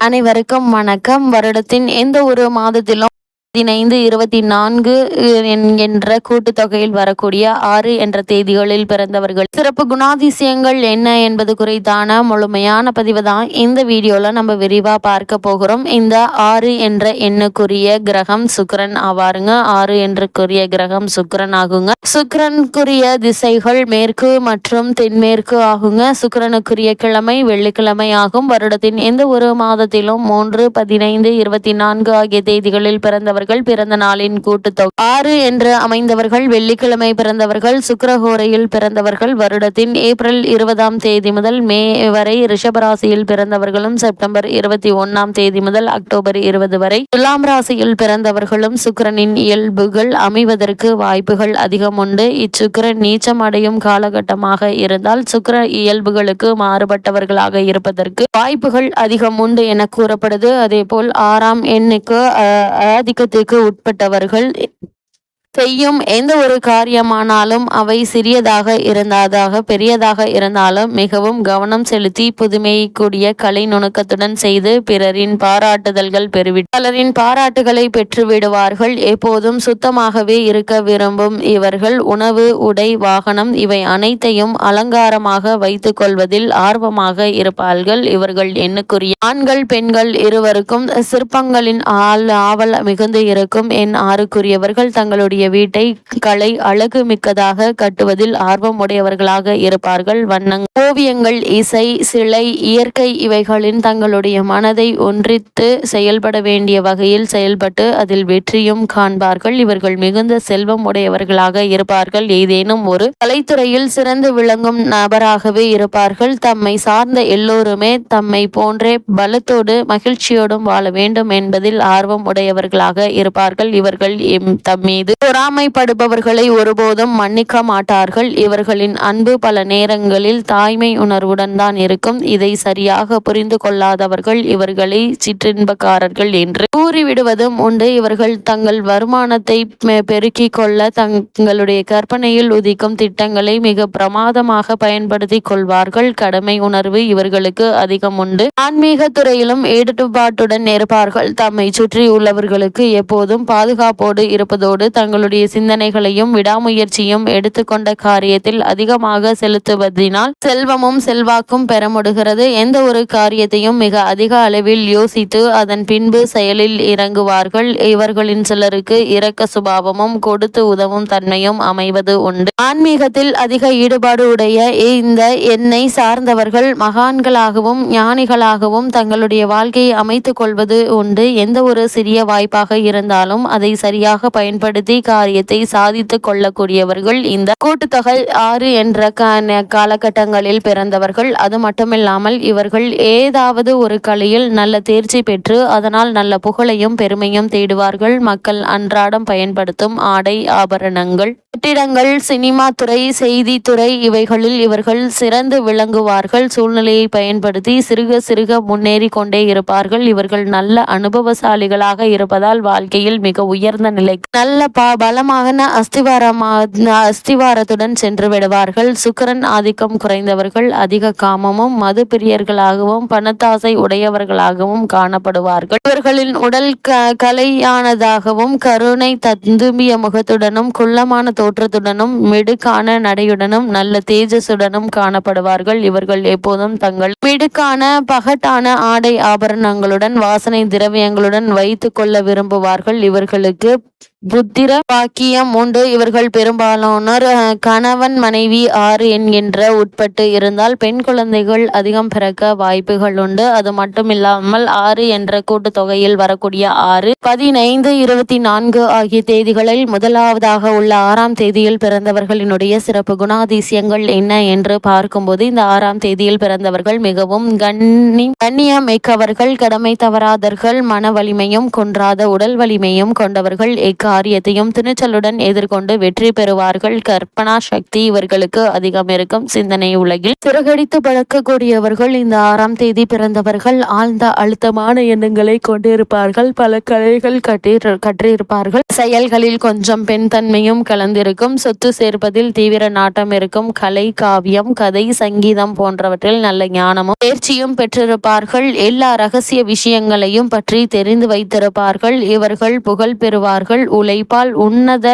அனைவருக்கும் வணக்கம். வருடத்தின் எந்த ஒரு மாதத்திலும் பதினைந்து இருபத்தி நான்கு என்ற கூட்டுத்தொகையில் வரக்கூடிய ஆறு என்ற தேதிகளில் பிறந்தவர்கள். சிறப்பு குணாதிசயங்கள் என்ன என்பது குறித்தான முழுமையான பதிவு தான் இந்த வீடியோவில் நம்ம விரிவா பார்க்க போகிறோம். இந்த ஆறு என்ற எண்ணுக்குரிய கிரகம் சுக்கரன் ஆவாருங்க. ஆறு என்றுக்குரிய கிரகம் சுக்கரன் ஆகுங்க. சுக்கரனுக்குரிய திசைகள் மேற்கு மற்றும் தென்மேற்கு ஆகுங்க. சுக்கரனுக்குரிய கிழமை வெள்ளிக்கிழமை ஆகும். வருடத்தின் எந்த ஒரு மாதத்திலும் மூன்று பதினைந்து இருபத்தி நான்கு ஆகிய தேதிகளில் பிறந்தவர்கள் பிறந்த நாளின் கூட்டுத்தொகை. ஆறு என்று அமைந்தவர்கள் வெள்ளிக்கிழமை பிறந்தவர்கள் சுக்கிரஹோரையில் பிறந்தவர்கள் வருடத்தின் ஏப்ரல் இருபதாம் தேதி முதல் மே வரை ரிஷபராசியில் பிறந்தவர்களும் செப்டம்பர் இருபத்தி ஒன்னாம் தேதி முதல் அக்டோபர் இருபது வரை துலாம் ராசியில் பிறந்தவர்களும் சுக்கிரனின் இயல்புகள் அமைவதற்கு வாய்ப்புகள் அதிகம் உண்டு. இச்சுக்கிரன் நீச்சம் அடையும் காலகட்டமாக இருந்தால் சுக்கர இயல்புகளுக்கு மாறுபட்டவர்களாக இருப்பதற்கு வாய்ப்புகள் அதிகம் உண்டு என கூறப்படுது. அதே போல் ஆறாம் எண்ணுக்கு ஆதிக்க ஆதிக்கத்திற்கு உட்பட்டவர்கள் செய்யும் எந்த ஒரு காரியமானாலும் அவை சிறியதாக இருந்தாதாக பெரியதாக இருந்தாலும் மிகவும் கவனம் செலுத்தி புதுமைக்கூடிய கலை நுணுக்கத்துடன் செய்து பிறரின் பாராட்டுதல்கள் பெறுவி பலரின் பாராட்டுகளை பெற்று விடுவார்கள். எப்போதும் சுத்தமாகவே இருக்க விரும்பும் இவர்கள் உணவு உடை வாகனம் இவை அனைத்தையும் அலங்காரமாக வைத்துக் கொள்வதில் ஆர்வமாக இருப்பார்கள். இவர்கள் எண்ணுக்குரிய ஆண்கள் பெண்கள் இருவருக்கும் சிற்பங்களின் ஆள் ஆவல் மிகுந்து இருக்கும். என் ஆறுக்குரியவர்கள் தங்களுடைய வீட்டை கலை அழகு மிக்கதாக கட்டுவதில் ஆர்வம் உடையவர்களாக இருப்பார்கள். வண்ணங்கள் ஓவியங்கள் இசை சிலை இயற்கை இவைகளின் தங்களுடைய மனதை ஒன்றித்து செயல்பட வேண்டிய வகையில் செயல்பட்டு அதில் வெற்றியும் காண்பார்கள். இவர்கள் மிகுந்த செல்வம் உடையவர்களாக இருப்பார்கள். ஏதேனும் ஒரு கலைத்துறையில் சிறந்து விளங்கும் நபராகவே இருப்பார்கள். தம்மை சார்ந்த எல்லோருமே தம்மை போன்றே பலத்தோடு மகிழ்ச்சியோடும் வாழ வேண்டும் என்பதில் ஆர்வம் உடையவர்களாக இருப்பார்கள். இவர்கள் எம் தம் மீது பொறாமைப்படுபவர்களை ஒருபோதும் மன்னிக்க மாட்டார்கள். இவர்களின் அன்பு பல நேரங்களில் தாய்மை உணர்வுடன் தான் இருக்கும். இதை சரியாக புரிந்து கொள்ளாதவர்கள் இவர்களை சிற்றின்பக்காரர்கள் என்று கூறிவிடுவதும் உண்டு. இவர்கள் தங்கள் வருமானத்தை பெருக்கிக் கொள்ள தங்களுடைய கற்பனையில் உதிக்கும் திட்டங்களை மிக பிரமாதமாக பயன்படுத்திக் கொள்வார்கள். கடமை உணர்வு இவர்களுக்கு அதிகம் உண்டு. ஆன்மீக துறையிலும் ஈடுபாட்டுடன் இருப்பார்கள். தம்மை சுற்றி உள்ளவர்களுக்கு எப்போதும் பாதுகாப்போடு இருப்பதோடு தங்கள் தங்களுடைய சிந்தனைகளையும் விடாமுயற்சியும் எடுத்துக்கொண்ட காரியத்தில் அதிகமாக செலுத்துவதினால் செல்வமும் செல்வாக்கும் பெற முடிகிறது எந்த ஒரு காரியத்தையும் மிக அதிக அளவில் யோசித்து அதன் பின்பு செயலில் இறங்குவார்கள். இவர்களின் சிலருக்கு இரக்க சுபாவமும் கொடுத்து உதவும் தன்மையும் அமைவது உண்டு. ஆன்மீகத்தில் அதிக ஈடுபாடு உடைய இந்த எண்ணை சார்ந்தவர்கள் மகான்களாகவும் ஞானிகளாகவும் தங்களுடைய வாழ்க்கையை அமைத்துக் கொள்வது உண்டு. எந்த ஒரு சிறிய வாய்ப்பாக இருந்தாலும் அதை சரியாக பயன்படுத்தி காரியத்தை சாதித்து கொள்ளக்கூடியவர்கள். இந்த கூட்டுத்தொகை ஆறு என்ற காலகட்டங்களில் பிறந்தவர்கள். அது மட்டுமில்லாமல் இவர்கள் ஏதாவது ஒரு கலையில் நல்ல தேர்ச்சி பெற்று அதனால் நல்ல புகழையும் பெருமையும் தேடுவார்கள். மக்கள் அன்றாடம் பயன்படுத்தும் ஆடை ஆபரணங்கள் கட்டிடங்கள் சினிமா துறை செய்தித்துறை இவைகளில் இவர்கள் சிறந்து விளங்குவார்கள். சூழ்நிலையை பயன்படுத்தி சிறுக சிறுக முன்னேறி கொண்டே இருப்பார்கள். இவர்கள் நல்ல அனுபவசாலிகளாக இருப்பதால் வாழ்க்கையில் மிக உயர்ந்த நிலை நல்ல பா பலமான அஸ்திவாரமா அஸ்திவாரத்துடன் சென்று விடுவார்கள். சுக்கரன் ஆதிக்கம் குறைந்தவர்கள் அதிக காமமும் மது பிரியர்களாகவும் பணத்தாசை உடையவர்களாகவும் காணப்படுவார்கள். இவர்களின் உடல் க கலையானதாகவும் கருணை தந்தும்பிய முகத்துடனும் குள்ளமான தோற்றத்துடனும் மிடுக்கான நடையுடனும் நல்ல தேஜஸுடனும் காணப்படுவார்கள். இவர்கள் எப்போதும் தங்கள் மிடுக்கான பகட்டான ஆடை ஆபரணங்களுடன் வாசனை திரவியங்களுடன் வைத்து கொள்ள விரும்புவார்கள். இவர்களுக்கு புத்திர பாக்கியம் உண்டு. இவர்கள் பெரும்பாலானோர் கணவன் மனைவி ஆறு என்கின்ற உட்பட்டு இருந்தால் பெண் குழந்தைகள் அதிகம் பிறக்க வாய்ப்புகள் உண்டு. அது மட்டும் இல்லாமல் ஆறு என்ற கூட்டுத்தொகையில் வரக்கூடிய ஆறு பதினைந்து இருபத்தி நான்கு ஆகிய தேதிகளில் முதலாவதாக உள்ள ஆறாம் தேதியில் பிறந்தவர்களினுடைய சிறப்பு குணாதிசயங்கள் என்ன என்று பார்க்கும்போது இந்த ஆறாம் தேதியில் பிறந்தவர்கள் மிகவும் கண்ணி கண்ணியம் மிக்கவர்கள் கடமை தவறாதவர்கள் மன வலிமையும் கொன்றாத உடல் வலிமையும் கொண்டவர்கள் எக்காரியத்தையும் துணிச்சலுடன் எதிர்கொண்டு வெற்றி பெறுவார்கள். கற்பனா சக்தி இவர்களுக்கு அதிகம் இருக்கும் சிந்தனை உலகில். சிறகடித்து பழக்கக்கூடியவர்கள் இந்த ஆறாம் தேதி பிறந்தவர்கள் ஆழ்ந்த அழுத்தமான எண்ணங்களை கொண்டிருப்பார்கள். பல கலைகள் கட்டி கற்றிருப்பார்கள். செயல்களில் கொஞ்சம் பெண் தன்மையும் கலந்திருக்கும். சொத்து சேர்ப்பதில் தீவிர நாட்டம் இருக்கும். கலை காவியம் கதை சங்கீதம் போன்றவற்றில் நல்ல ஞானமும் தேர்ச்சியும் பெற்றிருப்பார்கள். எல்லா ரகசிய விஷயங்களையும் பற்றி தெரிந்து வைத்திருப்பார்கள். இவர்கள் புகழ் பெறுவார்கள். உழைப்பால் உன்னத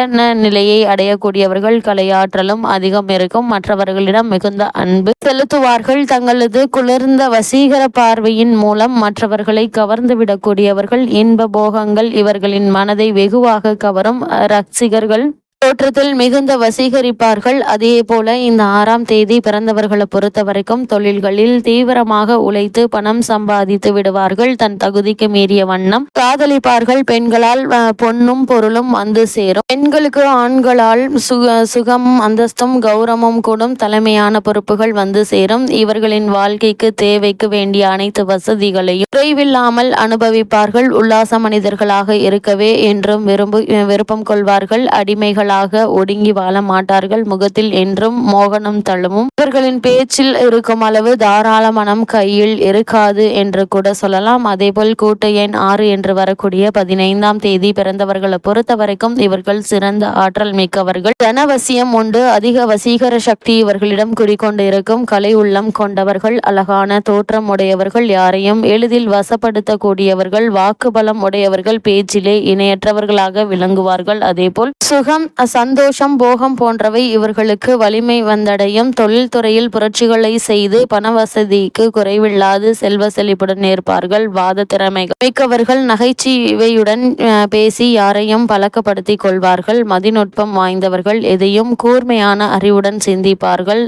நிலையை அடையக்கூடியவர்கள் கலையாற்றலும் அதிகம் இருக்கும். மற்றவர்களிடம் மிகுந்த அன்பு செலுத்துவார்கள். தங்களது குளிர்ந்த வசீகர பார்வையின் மூலம் மற்றவர்களை கவர்ந்துவிடக்கூடியவர்கள் இன்ப போகங்கள் இவர்களின் மனதை வெகுவாக கவரும் ரசிகர்கள். தோற்றத்தில் மிகுந்த வசீகரிப்பார்கள். அதே போல இந்த ஆறாம் தேதி பிறந்தவர்களை பொறுத்த வரைக்கும் தொழில்களில் தீவிரமாக உழைத்து பணம் சம்பாதித்து விடுவார்கள். தன் தகுதிக்கு மீறிய வண்ணம் காதலிப்பார்கள். பெண்களால் பொன்னும் பொருளும் வந்து சேரும். பெண்களுக்கு ஆண்களால் சுக சுகம் அந்தஸ்தும் கௌரவமும் கூடும். தலைமையான பொறுப்புகள் வந்து சேரும். இவர்களின் வாழ்க்கைக்கு தேவைக்கு வேண்டிய அனைத்து வசதிகளையும் குறைவில்லாமல் அனுபவிப்பார்கள். உல்லாச மனிதர்களாக இருக்கவே என்றும் விரும்பு விருப்பம் கொள்வார்கள். அடிமைகளாக மக்களாக ஒடுங்கி வாழ மாட்டார்கள். முகத்தில் என்றும் மோகனம் தழுவும். இவர்களின் பேச்சில் இருக்கும் அளவு தாராள மனம் கையில் இருக்காது என்று கூட சொல்லலாம். அதேபோல் கூட்டு எண் ஆறு என்று வரக்கூடிய பதினைந்தாம் தேதி பிறந்தவர்களை பொறுத்த வரைக்கும் இவர்கள் சிறந்த ஆற்றல் மிக்கவர்கள். தனவசியம் உண்டு. அதிக வசீகர சக்தி இவர்களிடம் குறிக்கொண்டு இருக்கும் கலை உள்ளம் கொண்டவர்கள் அழகான தோற்றம் உடையவர்கள் யாரையும் எளிதில் வசப்படுத்தக்கூடியவர்கள் வாக்குபலம் உடையவர்கள் பேச்சிலே இணையற்றவர்களாக விளங்குவார்கள். அதேபோல் சுகம் சந்தோஷம் போகம் போன்றவை இவர்களுக்கு வலிமை வந்தடையும். தொழில்துறையில் புரட்சிகளை செய்து பண வசதிக்கு குறைவில்லாது செல்வ செழிப்புடன் இருப்பார்கள் வாத திறமைகள் மிக்கவர்கள் நகைச்சுவையுடன் பேசி யாரையும் பழக்கப்படுத்திக் கொள்வார்கள். மதிநுட்பம் வாய்ந்தவர்கள் எதையும் கூர்மையான அறிவுடன் சிந்திப்பார்கள்.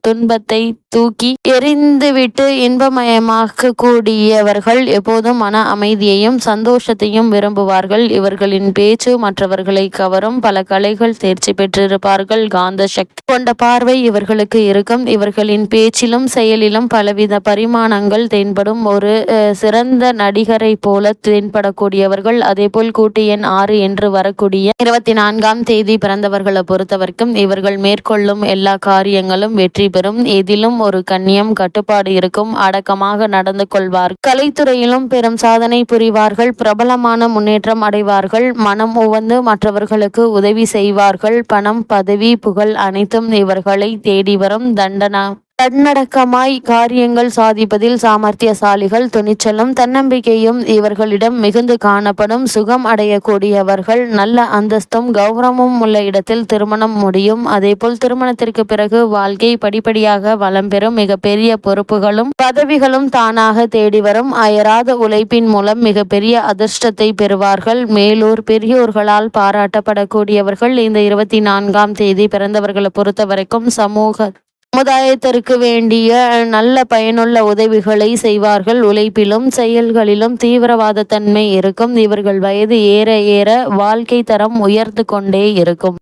துன்பத்தை தூக்கி எரிந்துவிட்டு இன்பமயமாக கூடியவர்கள் எப்போதும் மன அமைதியையும் சந்தோஷத்தையும் விரும்புவார்கள். இவர்களின் பேச்சு மற்றவர்களை கவரும் பல கலைகள் தேர்ச்சி பெற்றிருப்பார்கள். காந்த சக்தி கொண்ட பார்வை இவர்களுக்கு இருக்கும். இவர்களின் பேச்சிலும் செயலிலும் பலவித பரிமாணங்கள் தென்படும். ஒரு சிறந்த நடிகரை போல தென்படக்கூடியவர்கள் அதேபோல் கூட்டு எண் ஆறு என்று வரக்கூடிய இருபத்தி நான்காம் தேதி பிறந்தவர்களை பொறுத்தவரைக்கும் இவர்கள் மேற்கொள்ளும் எல்லா காரியங்களும் வெற்றி பெறும். எதிலும் ஒரு கண்ணியம் கட்டுப்பாடு இருக்கும். அடக்கமாக நடந்து கொள்வார். கலைத்துறையிலும் பெரும் சாதனை புரிவார்கள். பிரபலமான முன்னேற்றம் அடைவார்கள். மனம் உவந்து மற்றவர்களுக்கு உதவி செய்வார்கள். பணம் பதவி புகழ் அனைத்தும் இவர்களை தேடி வரும் தண்டனா தன்னடக்கமாய் காரியங்கள் சாதிப்பதில் சாமர்த்தியசாலிகள் துணிச்சலும் தன்னம்பிக்கையும் இவர்களிடம் மிகுந்து காணப்படும் சுகம் அடையக்கூடியவர்கள் நல்ல அந்தஸ்தும் கௌரவமும் உள்ள இடத்தில் திருமணம் முடியும். அதேபோல் திருமணத்திற்கு பிறகு வாழ்க்கை படிப்படியாக வளம் பெறும் மிகப்பெரிய பொறுப்புகளும் பதவிகளும் தானாக தேடி வரும். அயராத உழைப்பின் மூலம் மிகப்பெரிய அதிர்ஷ்டத்தை பெறுவார்கள். மேலூர் பெரியோர்களால் பாராட்டப்படக்கூடியவர்கள் இந்த இருபத்தி நான்காம் தேதி பிறந்தவர்களை பொறுத்தவரைக்கும் சமூக சமுதாயத்திற்கு வேண்டிய நல்ல பயனுள்ள உதவிகளை செய்வார்கள். உழைப்பிலும் செயல்களிலும் தீவிரவாத தன்மை இருக்கும். இவர்கள் வயது ஏற ஏற வாழ்க்கை தரம் உயர்ந்து கொண்டே இருக்கும்.